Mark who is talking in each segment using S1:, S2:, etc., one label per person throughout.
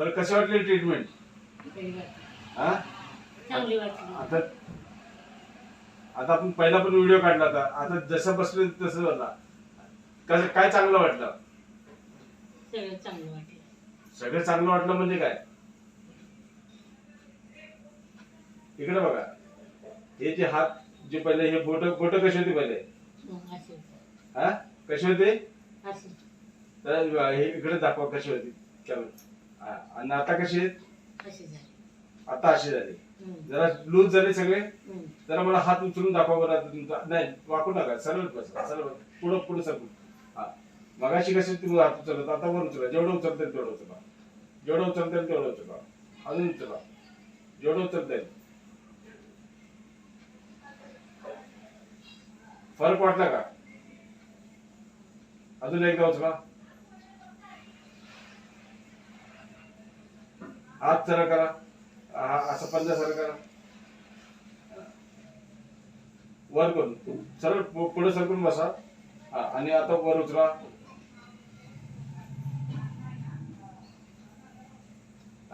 S1: बरं कशी वाटली ट्रीटमेंट. हा?
S2: चांगली वाटली.
S1: आता आता आपण पहिला पण व्हिडिओ काढला होता. आता जसं बसले तसं होता कसं काय चांगलं वाटलं?
S2: सगळं चांगलं वाटलं.
S1: सगळं चांगलं वाटलं म्हणजे काय? इकडे बघा. हे जे हात जे पहिले हे बोट बोट कशी होती पहिले?
S2: असे
S1: हा? कशी होते?
S2: असे
S1: तर हे इकडे दाखवा कशी होती. कॅमेरा. हा, आणि आता कशी आहेत?
S2: असे झाले?
S1: आता अशी झाली.
S2: हम्म.
S1: जरा लूज झाले सगळे?
S2: हम्म.
S1: जरा मला हात उचलून दाखवा बरं आता तुमचा. नाही वाकू नका सरळ बसा सरळ. पुढं पुढं सरकून हा. मगाशी कशी तुम्ही हात उचलत आता वर उचला. जेवढं उचलता येईल तेवढं उचला. जेवढं उचलता येईल तेवढं उचला. अजून उचला. जेवढं उचलता येईल. फरक वाटला का? अजून एकदा उचला. हात सरळ करा. असं पंजा सरळ करा. वर करून. सरळ पुढे सरकून बसा. आणि आता वर उचला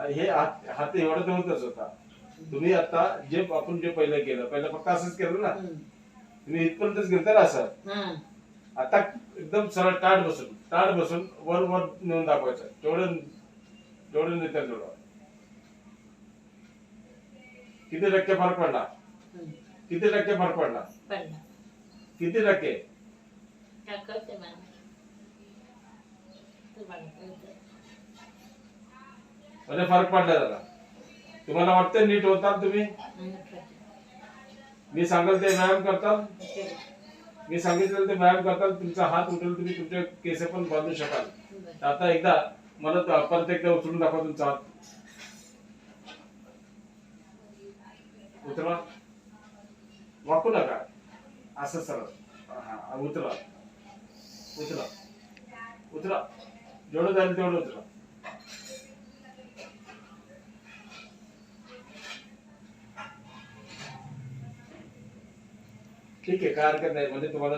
S1: हे हात हात एवढं होता. तुम्ही आता जे आपण जे पहिलं केलं पहिलं फक्त असंच केलं ना. तुम्ही इथपर्यंतच गेलता ना असं?
S2: हा
S1: आता एकदम सरळ ताट बसून ताट बसून वर वर नेऊन दाखवायचं. तेवढं तेवढं नेत्या तेवढं. किती टक्के फरक पडला. किती टक्के फरक पडला? किती टक्के. म्हणजे फरक पडला जरा. तुम्हाला वाटतं नीट होतात तुम्ही. मी सांगेल ते व्यायाम करताल?
S2: केलं.
S1: मी सांगितलं ते व्यायाम करताल तुमचा हात उठेल तुम्ही तुमचे केस पण बांधू शकाल. आता एकदा मला परत एकदा उचलून दाखवा तुमचा हात. उतरा वाकू नका. असं सरळ. हा, उतरा उतरा उतरा जेवढं जाईल तेवढं उतरा ठीक आहे काय हरकत नाही. म्हणजे तुम्हाला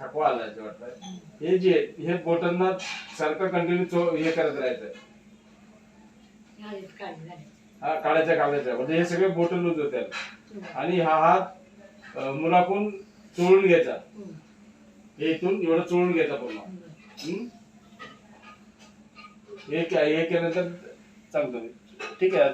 S1: थकवा आला असं वाटतं हे जे हे बोटांना सारखं कंटिन्यू हे करत राहायचं हा काढायच्या काढायच्या म्हणजे हे सगळे बोट लूज होत्या आणि हा हात मुलाकून चोळून घ्यायचा. हे इथून एवढं चोळून घ्यायचा पूर्ण. हम्म? हे हे केल्यानंतर सांगतो मी ठीक आहे.